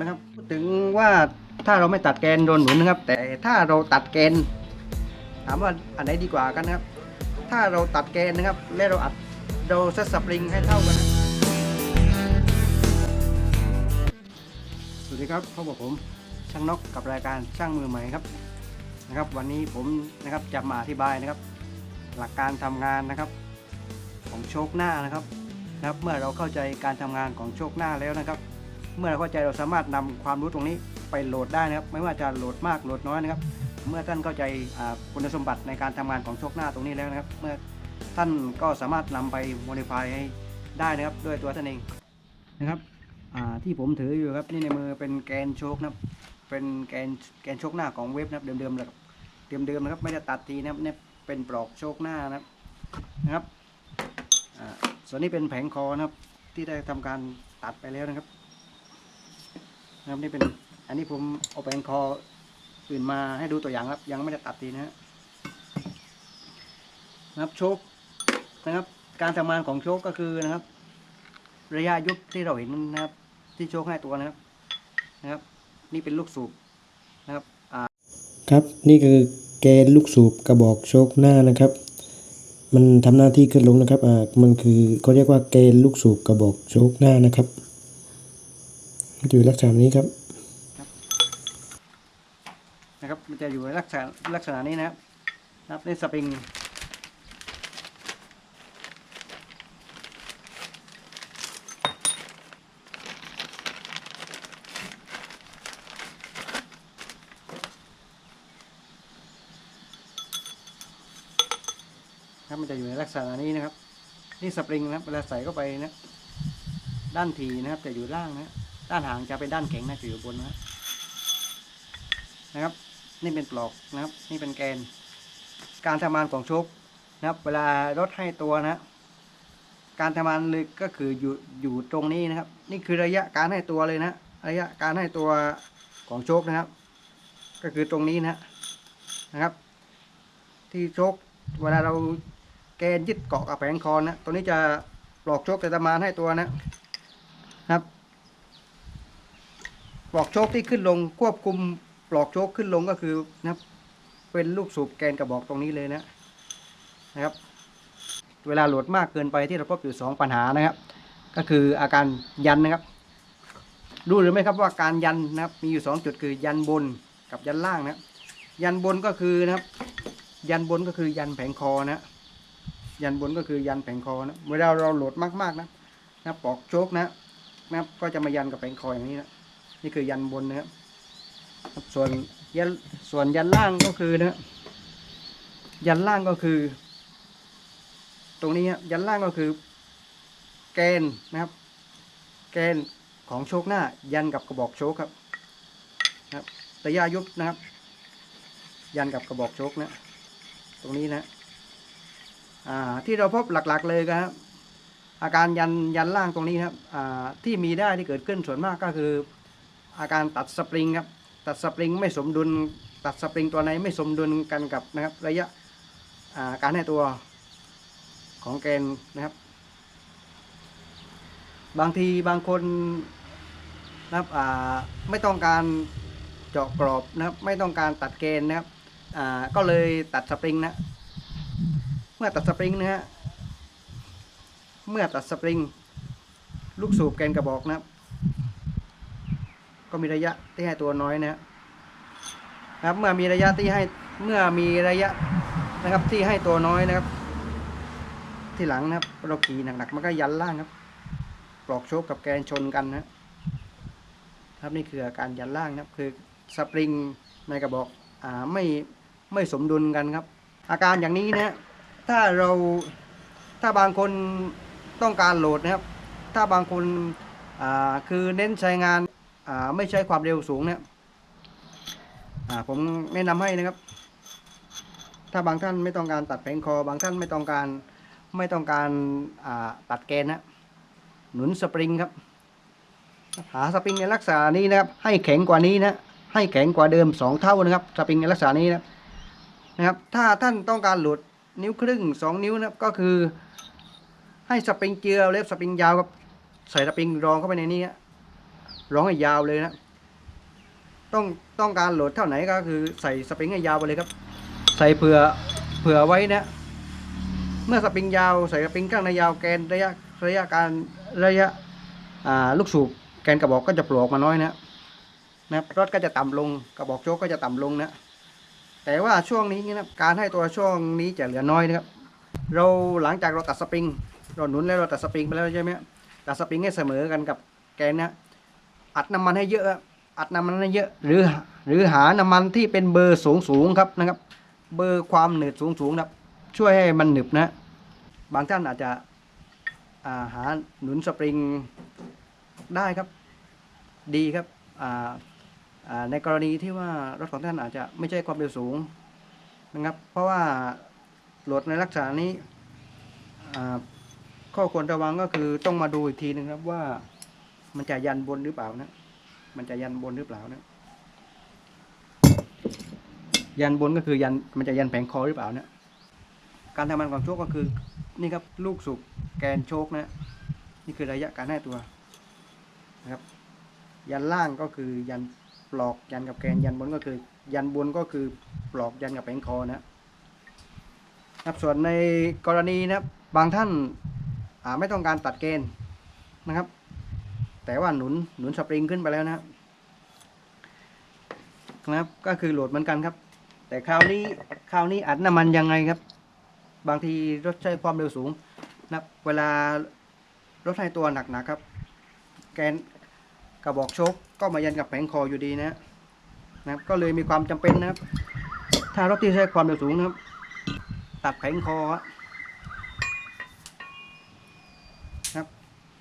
นะครับพูดถึงว่าถ้าเราไม่ตัดแกนโดนหนุนนะครับ แต่ถ้าเราตัดแกน ถามว่าอันไหนดีกว่ากันนะครับ ถ้าเราตัดแกนนะครับ และเราอัดเราเซตสปริงให้เท่ากัน สวัสดีครับพบกับผมช่างนกกับรายการช่างมือใหม่ครับนะครับ วันนี้ผมนะครับจะมาอธิบายนะครับ หลักการทำงานนะครับ ของโชคหน้านะครับนะครับ เมื่อเราเข้าใจการทำงานของโชคหน้าแล้วนะครับ เมื่อเราเข้าใจเราสามารถนำความรู้ตรงนี้ไปโหลดได้นะครับ ไม่ว่าจะโหลดมากโหลดน้อยนะครับ เมื่อท่านเข้าใจคุณสมบัติในการทำงานของโชคหน้าตรงนี้แล้วนะครับ เมื่อท่านก็สามารถนำไปโมดิฟายให้ได้นะครับ ด้วยตัวท่านเองนะครับที่ผมถืออยู่ครับนี่ในมือเป็นแกนโชคนะครับเป็นแกนแกนโชคหน้าของเว็บนะครับเดิมๆเลยครับเดิมๆนะครับไม่ได้ตัดทีนะครับเนี่ยเป็นปลอกโชคหน้านะครับนะครับส่วนนี้เป็นแผงคอนะครับที่ได้ทำการตัดไปแล้วนะครับ นะครับนี่เป็นอันนี้ผมเอาแผงคออื่นมาให้ดูตัวอย่างครับ ยังไม่ได้ตัดทีนะฮะนะครับโชคนะครับ การทำงานของโชคก็คือนะครับ ระยะยุบที่เราเห็นนะครับ ที่โชคให้ตัวนะครับนะครับ นี่เป็นลูกสูบนะครับอ่าครับนี่คือเกณฑ์ลูกสูบกระบอกโชคหน้านะครับ มันทำหน้าที่ขึ้นลงนะครับอ่ามันคือเขาเรียกว่าเกณฑ์ลูกสูบกระบอกโชคหน้านะครับ อยู่ลักษณะนี้ครับนะครับ มันจะอยู่ในลักษณะลักษณะนี้นะครับนับในสปริงครับมันจะอยู่ในลักษณะนี้นะครับ นี่สปริงนะครับเวลาใส่เข้าไปนะ ด้านทีนะครับจะอยู่ล่างนะ ด้านหางจะเป็นด้านแข็งนะจะอยู่บนนะนะครับ นี่เป็นปลอกนะครับ นี่เป็นแกน การทำงานของโชคนะครับ เวลารถให้ตัวนะการทำงานเลยก็คืออยู่อยู่ตรงนี้นะครับ นี่คือระยะการให้ตัวเลยนะ ระยะการให้ตัวของโชคนะครับ ก็คือตรงนี้นะนะครับ ที่โชคเวลาเราแกนยึดเกาะกับแผงคอนะตัวนี้จะปลอกโชคจะทำงานให้ตัวนะ ครับ ลอกโชคที่ขึ้นลงควบคุมปลอกโชคขึ้นลงก็คือนะครับ เป็นลูกสูบแกนกระบอกตรงนี้เลยนะนะครับ เวลาโหลดมากเกินไปที่เราพบอยู่สองปัญหานะครับ ก็คืออาการยันนะครับ รู้หรือไม่ครับว่าการยันนะครับ มีอยู่สองจุดคือยันบนกับยันล่างนะยันบนก็คือนะครับ ยันบนก็คือยันแผงคอนะยันบนก็คือยันแผงคอนะเวลาเราโหลดมากๆนะนะปลอกโชคนะนะครับก็จะมายันกับแผงคออย่างนี้นะ นี่คือยันบนนะครับ ส่วนยันส่วนยันล่างก็คือนะยันล่างก็คือ ตรงนี้ฮะยันล่างก็คือแกนนะครับ แกนของโชคหน้า ยันกับกระบอกโชคครับนะครับระยะยุบนะครับ ยันกับกระบอกโชคนะตรงนี้นะอ่าที่เราพบหลักๆเลยครับอาการยันยันล่างตรงนี้นะครับที่มีได้ที่เกิดขึ้นส่วนมากก็คือ อาการตัดสปริงครับตัดสปริงไม่สมดุลตัดสปริงตัวไหนไม่สมดุลกันกับนะครับระยะาการให้ตัวของแกนนะครับ บางทีบางคนนะครับอ่าไม่ต้องการเจาะกรอบนะครับ ไม่ต้องการตัดแกนนะครับอ่าก็เลยตัดสปริงนะเมื่อตัดสปริงนะฮะเมื่อตัดสปริง ลูกสูบแกนกระบอกนะครับ ก็มีระยะที่ให้ตัวน้อยนะครับ เมื่อมีระยะที่ให้เมื่อมีระยะนะครับที่ให้ตัวน้อยนะครับ ที่หลังนะครับเราขี่หนักๆมันก็ยันล่างครับปลอกโชคกับแกนชนกันนะครับนี่คืออาการยันล่างนะครับ คือสปริงในกระบอกอ่าไม่ไม่สมดุลกันครับ อาการอย่างนี้นะถ้าเราถ้าบางคนต้องการโหลดนะครับ ถ้าบางคนอ่าคือเน้นใช้งาน ไม่ใช้ความเร็วสูงเนี่ยผมแนะนำให้นะครับ ถ้าบางท่านไม่ต้องการตัดแผงคอ บางท่านไม่ต้องการไม่ต้องการตัดแกนนะหนุนสปริงครับ หาสปริงในลักษณะนี้นะครับ ให้แข็งกว่านี้นะให้แข็งกว่าเดิมสองเท่านะครับสปริงในลักษณะนี้นะนะครับ ถ้าท่านต้องการหลุดนิ้วครึ่งสองนิ้วนะครับก็คือให้สปริงเกลียวเล็บสปริงยาวครับใส่สปริงรองเข้าไปในนี้ฮะ ร้องให้ยาวเลยนะ ต้องต้องการโหลดเท่าไหนก็คือใส่สปริงให้ยาวไปเลยครับ ใส่เผื่อเผื่อไว้นะ เมื่อสปริงยาวใส่สปริงข้างในยาวแกนระยะระยะการระยะลูกสูบแกนกระบอกก็จะปรอกมาน้อยนะนะรถก็จะต่ำลงกระบอกโชกก็จะต่ำลงนะแต่ว่าช่วงนี้นะการให้ตัวช่วงนี้จะเหลือน้อยนะครับ เราหลังจากเราตัดสปริงเราหนุนแล้วเราตัดสปริงไปแล้วใช่ไหมตัดสปริงให้เสมอกันกับแกนนะ อัดน้ำมันให้เยอะครับอัดน้ำมันให้เยอะหรือหรือหาน้ำมันที่เป็นเบอร์สูงสูงครับนะครับ เบอร์ความหนืดสูงสูงครับ ช่วยให้มันหนึบนะบางท่านอาจจะาหาหนุนสปริงได้ครับ ดีครับในกรณีที่ว่ารถของท่านอาจจะไม่ใช่ความเร็วสูงนะครับ เพราะว่าโหลดในลักษณะนี้ข้อควรระวังก็คือต้องมาดูอีกทีหนึงครับว่า มันจะยันบนหรือเปล่านะ มันจะยันบนหรือเปล่านะ ยันบนก็คือยัน มันจะยันแผงคอหรือเปล่านะ การทำงานของโชคก็คือ นี่ครับ ลูกสูบแกนโชคนะ นี่คือระยะการให้ตัวนะครับ ยันล่างก็คือยันปลอกยันกับแกนยันบนก็คือ ยันบนก็คือปลอกยันกับแผงคอนะครับส่วนในกรณีนะครับบางท่านไม่ต้องการตัดเกณฑ์นะครับ แต่ว่าหนุนหนุนสปริงขึ้นไปแล้วนะครับนะครับก็คือโหลดเหมือนกันครับ แต่คราวนี้คราวนี้อัดน้ำมันยังไงครับ บางทีรถใช้ความเร็วสูงนะครับเวลารถให้ตัวหนักๆครับ แกนกระบอกโชคก็มายันกับแผงคออยู่ดีนะนะครับก็เลยมีความจำเป็นนะครับ ถ้ารถที่ใช้ความเร็วสูงนะครับ ตัดแผงคอ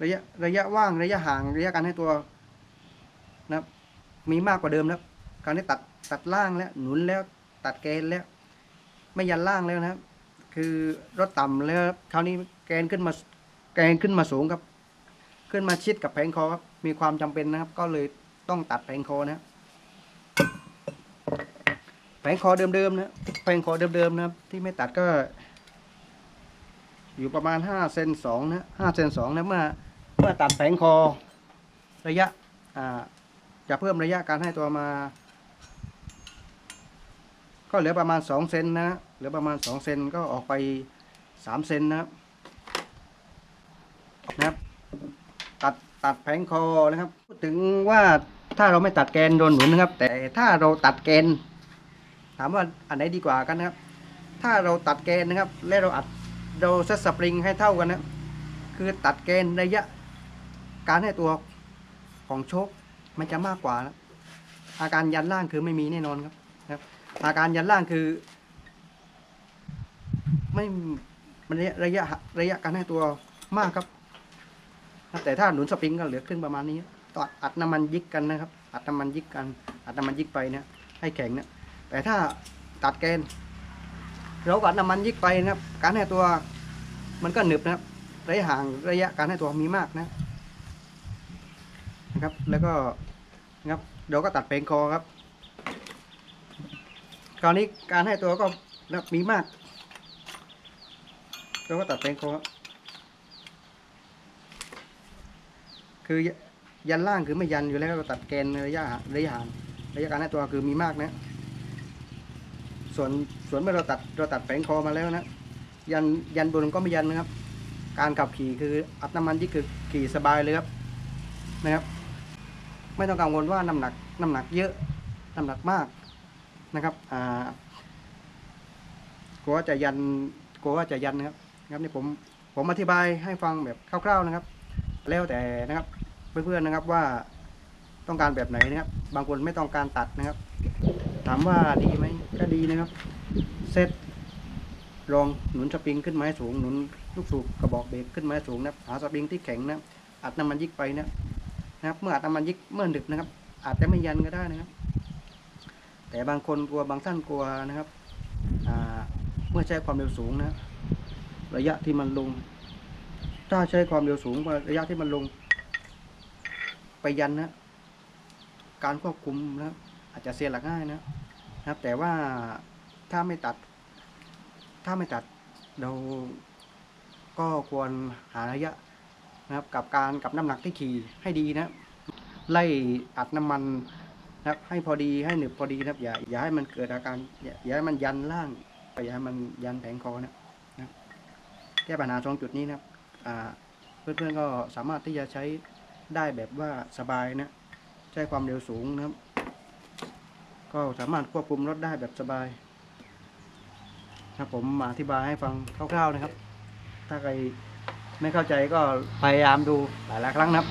ระยะระยะว่างระยะห่างระยะการให้ตัวนะครับมีมากกว่าเดิมนะครับการที่ตัดตัดล่างแล้วหนุนแล้วตัดแกนแล้ว ไม่ยันล่างแล้วนะครับ คือรถต่ำแล้วคราวนี้แกนขึ้นมาแกนขึ้นมาสูงครับ ขึ้นมาชิดกับแผงคอครับมีความจำเป็นนะครับ ก็เลยต้องตัดแผงคอนะครับแผงคอเดิมๆนะแผงคอเดิมๆนะครับ ที่ไม่ตัดก็ อยู่ประมาณห้าเซนสองนะห้าเซนสองนะเมื่อ เมื่อตัดแผงคอระยะจะเพิ่มระยะการให้ตัวมา ก็เหลือประมาณสองเซนนะเหลือประมาณสองเซนก็ออกไปสามเซนนะครับนะครับตัดตัดแผงคอนะครับพูดถึงว่าถ้าเราไม่ตัดแกนโดนหนุนนะครับ แต่ถ้าเราตัดแกน ถามว่าอันไหนดีกว่ากันนะครับ ถ้าเราตัดแกนนะครับ และเราอัดเราเซตสปริงให้เท่ากันนะคือตัดแกนระยะ การให้ตัวของโชคมันจะมากกว่านะอาการยันล่างคือไม่มีแน่นอนครับนะครับ อาการยันล่างคือ ไม่มันระยะระยะการให้ตัวมากครับแต่ถ้าหนุนสปริงก็เหลือครึ่งประมาณนี้ต่ออัดน้ำมันยิกกันนะครับ อัดน้ำมันยิกกัน อัดน้ำมันยิกไปเนี่ยให้แข็งเนี่ยแต่ถ้าตัดแกนเราอัดน้ำมันยิกไปนะครับ การให้ตัวมันก็หนึบนะครับระยะห่างระยะการให้ตัวมีมากนะ นะครับ แล้วก็นะครับเราก็ตัดเพลงคอครับ คราวนี้การให้ตัวก็นะมีมากเราก็ตัดเพลงคอคือยันล่างคือไม่ยันอยู่แล้วก็ตัดแกนระยะระยะห่างระยะการให้ตัวคือมีมากนะ ส่วนส่วนเมื่อเราตัดเราตัดแผงคอมาแล้วนะ ยันยันบนก็ไม่ยันนะครับ การขับขี่คืออัดน้ำมันที่คือขี่สบายเลยครับนะครับ ไม่ต้องกังวลว่าน้ำหนักน้ำหนักเยอะน้ำหนักมากนะครับอ่ากลัวว่าจะยันกลัวว่าจะยันนะครับนะครับนี่ผมผมอธิบายให้ฟังแบบคร่าวๆนะครับ แล้วแต่นะครับเพื่อนๆนะครับว่าต้องการแบบไหนนะครับ บางคนไม่ต้องการตัดนะครับ ถามว่าดีไหมก็ดีนะครับเซตรองหนุนสปริงขึ้นมาให้สูงหนุนลูกสูบกระบอกเบรกขึ้นมาให้สูงนะหาสปริงที่แข็งนะอัดน้ำมันยิกไปนะ นะครับ เมื่ออัดน้ำมันยิกเมื่อดึกนะครับ อาจจะไม่ยันก็ได้นะครับ แต่บางคนกลัวบางท่านกลัวนะครับเมื่อใช้ความเร็วสูงนะ ระยะที่มันลง ถ้าใช้ความเร็วสูงระยะที่มันลง ไปยันนะการควบคุมนะครับอาจจะเสียหลักง่ายนะนะครับ แต่ว่าถ้าไม่ตัด ถ้าไม่ตัดเราก็ควรหาระยะ นะครับกับการกับน้ำหนักที่ขี่ให้ดีนะไล่อัดน้ำมันนะครับให้พอดีให้หนึบพอดีนะครับอย่าอย่าให้มันเกิดอาการอย่าอย่าให้มันยันล่างอย่าให้มันยันแผงคอนะนะแก้ปัญหาตรงจุดนี้นะครับอ่าเพื่อนๆก็สามารถที่จะใช้ได้แบบว่าสบายนะใช้ความเร็วสูงนะครับ ก็สามารถควบคุมรถได้แบบสบายครับผมอธิบายให้ฟังคร่าวๆนะครับ ถ้าใคร ไม่เข้าใจก็พยายามดูหลายๆครั้งนะครับ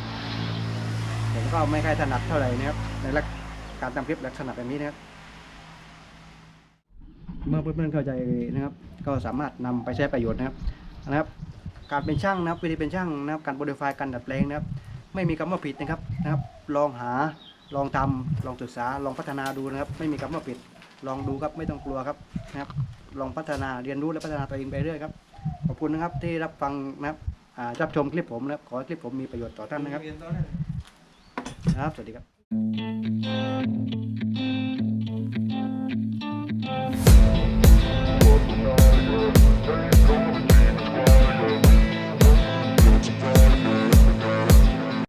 ผมก็ไม่ค่อยถนัดเท่าไหร่นะครับ ในลักการทำคลิปลักษณะแบบนี้นะครับ เมื่อเพื่อนๆเข้าใจนะครับ ก็สามารถนำไปใช้ประโยชน์นะครับนะครับ การเป็นช่างนะครับวิธีเป็นช่างนะครับ การโมดิฟายการดัดแปลงนะครับ ไม่มีคำว่าผิดนะครับนะครับ ลองหาลองทำลองศึกษาลองพัฒนาดูนะครับ ไม่มีคำว่าผิด ลองดูครับไม่ต้องกลัวครับนะครับ ลองพัฒนาเรียนรู้และพัฒนาตัวเองไปเรื่อยครับขอบคุณนะครับที่รับฟังนะครับ รับชมคลิปผมนะครับขอให้คลิปผมมีประโยชน์ต่อท่านนะครับ ครับ สวัสดีครับ